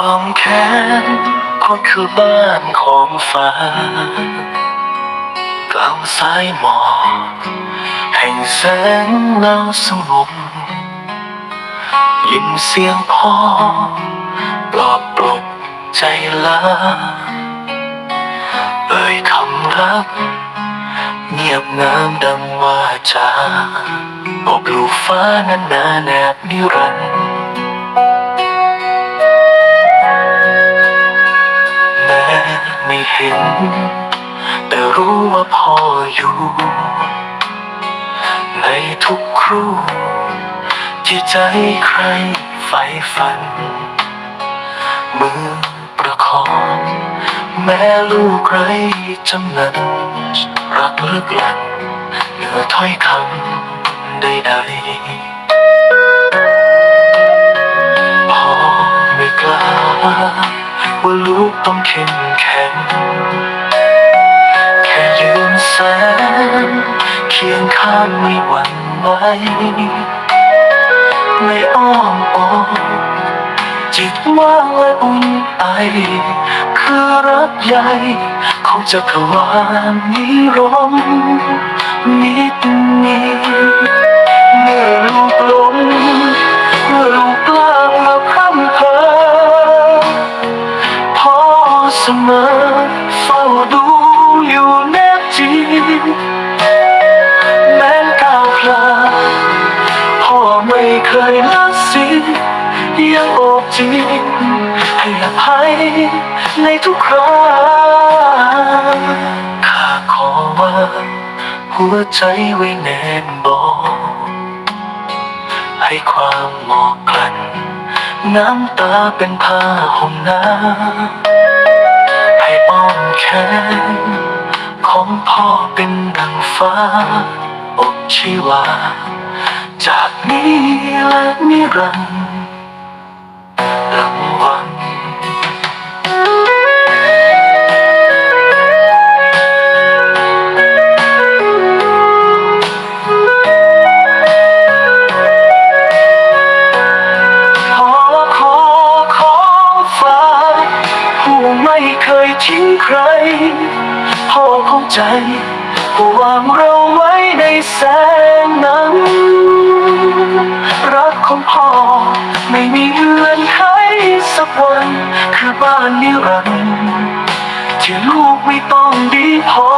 อ้อมแขนก็คือบ้านของฟ้ากลางสายหมอกแห่งแสงเงาสงบยินเสียงพ่อปลอบปลอบใจลาเอ่ยคำรัก เงียบงามดังว่าจาบอกลูกฟ้านั้นหนาแนบนิรันดร์ ห็น แต่รู้ว่าพ่ออยู่ ในทุกครู่ ที่ใจใครใฝ่ฝัน มือประคอง แม่ลูกไรจำนันรักลึกลันเหนือถ้อยคำใดๆ ว่าลูกต้องเข้มแข็ง แค่ยืนแสนเคียงข้างไม่หวั่นไหวในอ้อมอกจิตว่างและอุ่นไอ คือรักใหญ่ของจักรวาลนี้ร้องนิดนี้ เสมอเฝ้าดูอยู่แนบจิตแม้ก้าวพลาพ่อไม่เคยละสิยังโอบจิตให้อภัยในทุกครั้งข้าขอว่าหัวใจไว้แน่นบอกให้ความหมอกกลั่นน้ำตาเป็นผ้าห่มหน้า องแขนของพ่อเป็นดังฟ้าอบชีวา จากนี้และนิรันดร์ ทิ้งใครพ่อเข้าใจวางเราไว้ในแสงนั้น รักของพ่อไม่มีเงื่อนไขสักวัน คือบ้านนิรันดร์ที่ลูกไม่ต้องดีพอ